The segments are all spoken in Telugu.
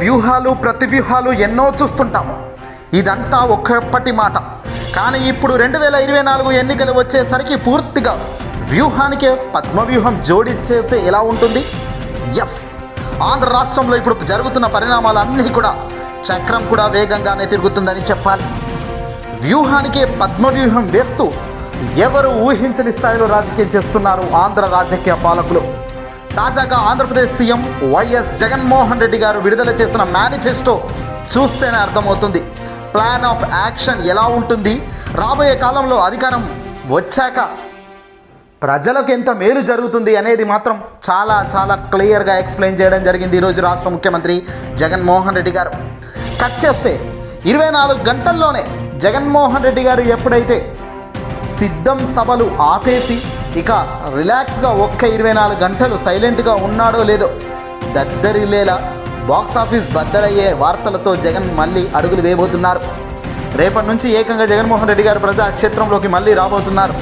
వ్యూహాలు ప్రతి వ్యూహాలు ఎన్నో చూస్తుంటాము. ఇదంతా ఒక్కప్పటి మాట. కానీ ఇప్పుడు రెండు వేల ఇరవై నాలుగు ఎన్నికలు వచ్చేసరికి పూర్తిగా వ్యూహానికే పద్మవ్యూహం జోడిచేస్తే ఎలా ఉంటుంది? ఎస్ ఆంధ్ర రాష్ట్రంలో ఇప్పుడు జరుగుతున్న పరిణామాలన్నీ కూడా చక్రం కూడా వేగంగానే తిరుగుతుందని చెప్పాలి. వ్యూహానికే పద్మవ్యూహం వేస్తూ ఎవరు ఊహించని స్థాయిలో రాజకీయం చేస్తున్నారు ఆంధ్ర రాజకీయ పాలకులు? తాజాగా Andhra Pradesh C M Y S Jaganmohan Reddy garu విడుదల చేసిన మేనిఫెస్టో చూస్తేనే అర్థమవుతుంది. ప్లాన్ ఆఫ్ యాక్షన్ ఎలా ఉంటుంది? రాబోయే కాలంలో అధికారం వచ్చాక ప్రజలకు ఎంత మేలు జరుగుతుంది అనేది మాత్రం చాలా చాలా క్లియర్గా ఎక్స్ప్లెయిన్ చేయడం జరిగింది ఈరోజు రాష్ట్ర ముఖ్యమంత్రి జగన్మోహన్ రెడ్డి గారు. కట్ చేస్తే ఇరవై నాలుగు గంటల్లోనే జగన్మోహన్ రెడ్డి గారు ఎప్పుడైతే సిద్ధం సభలు ఆపేసి ఇక రిలాక్స్గా ఒక్క ఇరవై నాలుగు గంటలు సైలెంట్గా ఉన్నాడో లేదో దద్దరిల్లేలా బాక్స్ ఆఫీస్ బద్దలయ్యే వార్తలతో జగన్ మళ్ళీ అడుగులు వేయబోతున్నారు. రేపటి నుంచి ఏకంగా జగన్మోహన్ రెడ్డి గారు ప్రజాక్షేత్రంలోకి మళ్ళీ రాబోతున్నారు.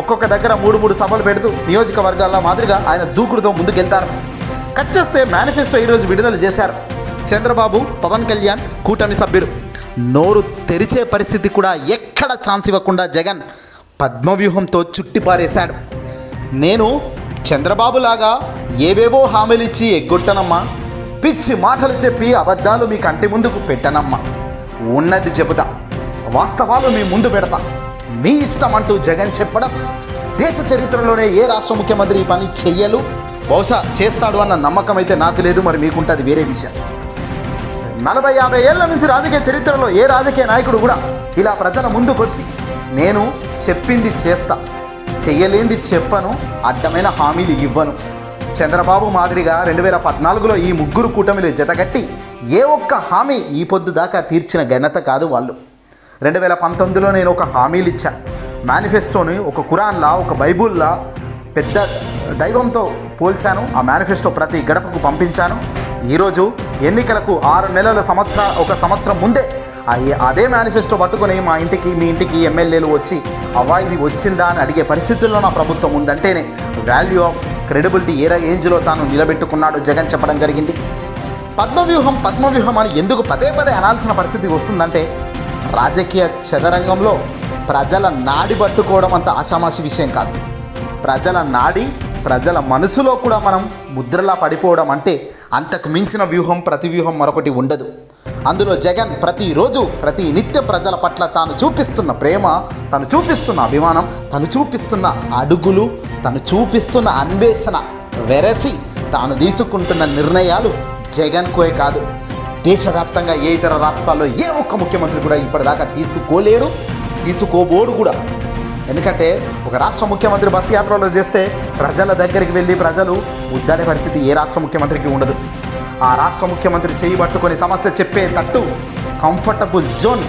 ఒక్కొక్క దగ్గర మూడు మూడు సభలు పెడుతూ నియోజకవర్గాల మాదిరిగా ఆయన దూకుడుతో ముందుకెళ్తారు. కట్ చేస్తే మేనిఫెస్టో ఈరోజు విడుదల చేశారు. చంద్రబాబు పవన్ కళ్యాణ్ కూటమి సభ్యులు. నోరు తెరిచే పరిస్థితి కూడా ఎక్కడ ఛాన్స్ ఇవ్వకుండా జగన్ పద్మవ్యూహంతో చుట్టిపారేశాడు. నేను చంద్రబాబులాగా ఏవేవో హామీలిచ్చి ఎగ్గొట్టనమ్మా. పిచ్చి మాటలు చెప్పి అబద్ధాలు మీ కంటి ముందుకు పెట్టనమ్మా. ఉన్నది చెబుతా. వాస్తవాలు మీ ముందు పెడతా. మీ ఇష్టం అంటూ జగన్ చెప్పడం. దేశ చరిత్రలోనే ఏ రాష్ట్ర ముఖ్యమంత్రి ఈ పని చెయ్యలు? బహుశా చేస్తాడు అన్న నమ్మకం అయితే నాకు లేదు మరి మీకుంటుంది వేరే విషయం. నలభై యాభై ఏళ్ళ నుంచి రాజకీయ చరిత్రలో ఏ రాజకీయ నాయకుడు కూడా ఇలా ప్రజల ముందుకొచ్చి నేను చెప్పింది చేస్తా. చెయ్యలేంది చెప్పను అడ్డమైన హామీలు ఇవ్వను. చంద్రబాబు మాదిరిగా రెండు వేల పద్నాలుగులో ఈ ముగ్గురు కూటమిలు జతగట్టి ఏ ఒక్క హామీ ఈ పొద్దు దాకా తీర్చిన ఘనత కాదు వాళ్ళు. రెండు వేల పంతొమ్మిదిలో నేను ఒక హామీలు ఇచ్చా. మేనిఫెస్టోని ఒక కురాన్లా ఒక బైబుల్లా పెద్ద దైవంతో పోల్చాను. ఆ మేనిఫెస్టో ప్రతి గడపకు పంపించాను. ఈరోజు ఎన్నికలకు ఆరు నెలల సంవత్సర ఒక సంవత్సరం ముందే అదే మేనిఫెస్టో పట్టుకొని మా ఇంటికి మీ ఇంటికి ఎమ్మెల్యేలు వచ్చి అవ్వా ఇది వచ్చిందా? అని అడిగే పరిస్థితుల్లో నా ప్రభుత్వం ఉందంటేనే వాల్యూ ఆఫ్ క్రెడిబిలిటీ ఏ రేంజ్లో తాను నిలబెట్టుకున్నాడు జగన్ చెప్పడం జరిగింది. పద్మవ్యూహం పద్మవ్యూహం అని ఎందుకు పదే పదే అనాల్సిన పరిస్థితి వస్తుందంటే రాజకీయ చదరంగంలో ప్రజల నాడి పట్టుకోవడం అంత ఆషామాషి విషయం కాదు. ప్రజల నాడి ప్రజల మనసులో కూడా మనం ముద్రలా పడిపోవడం అంటే అంతకు మించిన వ్యూహం ప్రతి వ్యూహం మరొకటి ఉండదు. అందులో జగన్ ప్రతిరోజు ప్రతి నిత్య ప్రజల పట్ల తాను చూపిస్తున్న ప్రేమ తను చూపిస్తున్న అభిమానం తను చూపిస్తున్న అడుగులు తను చూపిస్తున్న అన్వేషణ వెరసి తాను తీసుకుంటున్న నిర్ణయాలు జగన్కోయే కాదు. దేశవ్యాప్తంగా ఏ ఇతర రాష్ట్రాల్లో ఏ ఒక్క ముఖ్యమంత్రి కూడా ఇప్పటిదాకా తీసుకోలేడు తీసుకోబోడు కూడా. ఎందుకంటే ఒక రాష్ట్ర ముఖ్యమంత్రి బస్సు యాత్రలో చేస్తే ప్రజల దగ్గరికి వెళ్ళి ప్రజలు ఉద్దాడే పరిస్థితి ఏ రాష్ట్ర ముఖ్యమంత్రికి ఉండదు. ఆ రాష్ట్ర ముఖ్యమంత్రి చేయి పట్టుకొని సమస్య చెప్పే తట్టు కంఫర్టబుల్ జోన్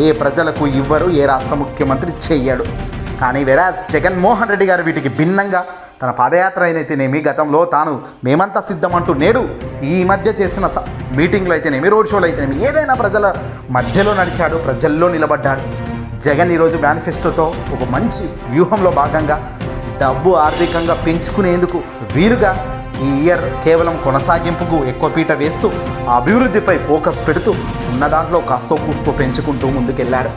ఏ ప్రజలకు ఇవ్వరు ఏ రాష్ట్ర ముఖ్యమంత్రి చెయ్యడు. కానీ వెరాజ్ జగన్మోహన్ రెడ్డి గారు వీటికి భిన్నంగా తన పాదయాత్ర అయినైతేనేమి గతంలో తాను మేమంతా సిద్ధమంటూ నేడు ఈ మధ్య చేసిన స- మీటింగ్లో అయితేనేమి రోడ్ షోలో అయితేనేమి ఏదైనా ప్రజల మధ్యలో నడిచాడు ప్రజల్లో నిలబడ్డాడు. జగన్ ఈరోజు మేనిఫెస్టోతో ఒక మంచి వ్యూహంలో భాగంగా డబ్బు ఆర్థికంగా పెంచుకునేందుకు వీరుగా ఈ ఇయర్ కేవలం కొనసాగింపుకు ఎక్కువ పీట వేస్తూ అభివృద్ధిపై ఫోకస్ పెడుతూ ఉన్న దాంట్లో కాస్తో కూస్తో పెంచుకుంటూ ముందుకెళ్ళాడు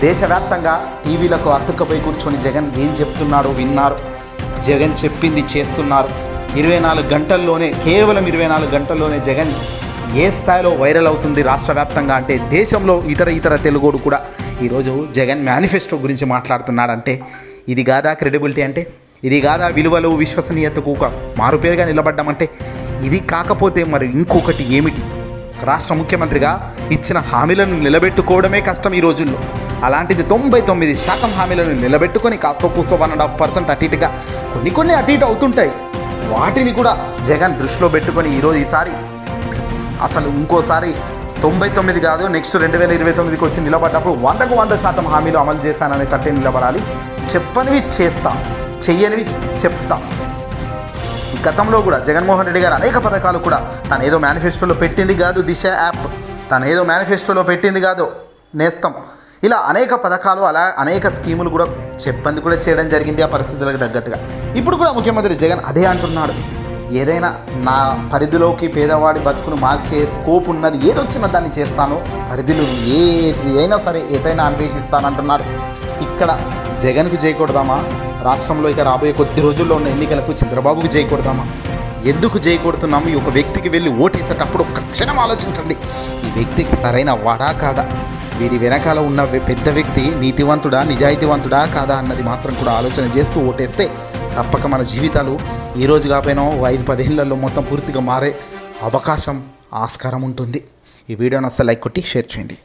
దేశవ్యాప్తంగా టీవీలకు అతుక్కపోయి కూర్చొని జగన్ ఏం చెప్తున్నాడో విన్నారు. జగన్ చెప్పింది చేస్తున్నారు. ఇరవై నాలుగు గంటల్లోనే కేవలం ఇరవై నాలుగు గంటల్లోనే జగన్ ఏ స్థాయిలో వైరల్ అవుతుంది రాష్ట్ర వ్యాప్తంగా అంటే దేశంలో ఇతర ఇతర తెలుగోడు కూడా ఈరోజు జగన్ మేనిఫెస్టో గురించి మాట్లాడుతున్నాడంటే ఇది కాదా క్రెడిబిలిటీ అంటే? ఇది కాదా విలువలు విశ్వసనీయతకు ఒక మారుపేరుగా నిలబడ్డామంటే ఇది కాకపోతే మరి ఇంకొకటి ఏమిటి? రాష్ట్ర ముఖ్యమంత్రిగా ఇచ్చిన హామీలను నిలబెట్టుకోవడమే కష్టం ఈ రోజుల్లో. అలాంటిది తొంభై తొమ్మిది శాతం హామీలను నిలబెట్టుకొని కాస్త కూస్తో వన్ అండ్ హాఫ్ పర్సెంట్ అటు ఇటుగా కొన్ని కొన్ని అటు ఇటు అవుతుంటాయి. వాటిని కూడా జగన్ దృష్టిలో పెట్టుకొని ఈరోజు ఈసారి అసలు ఇంకోసారి తొంభై తొమ్మిది కాదు నెక్స్ట్ రెండు వేల ఇరవై తొమ్మిదికి వచ్చి నిలబడ్డప్పుడు వందకు వంద శాతం హామీలు అమలు చేశానని తట్టే నిలబడాలి. చెప్పనివి చేస్తాను చెయ్యనివి చెప్తా. గతంలో కూడా జగన్మోహన్ రెడ్డి గారు అనేక పథకాలు కూడా తను ఏదో మేనిఫెస్టోలో పెట్టింది కాదు దిశ యాప్. తను ఏదో మేనిఫెస్టోలో పెట్టింది కాదు నేస్తం. ఇలా అనేక పథకాలు అలా అనేక స్కీములు కూడా చెప్పంది కూడా చేయడం జరిగింది ఆ పరిస్థితులకు తగ్గట్టుగా. ఇప్పుడు కూడా ముఖ్యమంత్రి జగన్ అదే అంటున్నాడు. ఏదైనా నా పరిధిలోకి పేదవాడి బతుకును మార్చే స్కోప్ ఉన్నది ఏదొచ్చినా దాన్ని చేస్తాను. పరిధిలో ఏదైనా అయినా సరే ఏదైనా అన్వేషిస్తానంటున్నాడు. ఇక్కడ జగన్కు చేయకూడదామా రాష్ట్రంలో ఇక రాబోయే కొద్ది రోజుల్లో ఉన్న ఎన్నికలకు చంద్రబాబుకు చేయకూడదామా ఎందుకు చేయకూడుతున్నాము ఈ ఒక వ్యక్తికి వెళ్ళి ఓటేసేటప్పుడు ఒక్క క్షణం ఆలోచించండి. ఈ వ్యక్తికి సరైన వాడా కాడా వీడి వెనకాల ఉన్న పెద్ద వ్యక్తి నీతివంతుడా నిజాయితీవంతుడా కాదా అన్నది మాత్రం కూడా ఆలోచన చేస్తూ ఓటేస్తే తప్పక మన జీవితాలు ఈ రోజు కాపోయినా ఓ ఐదు పదేళ్ళలో మొత్తం పూర్తిగా మారే అవకాశం ఆస్కారం ఉంటుంది. ఈ వీడియోని అసలు లైక్ కొట్టి షేర్ చేయండి.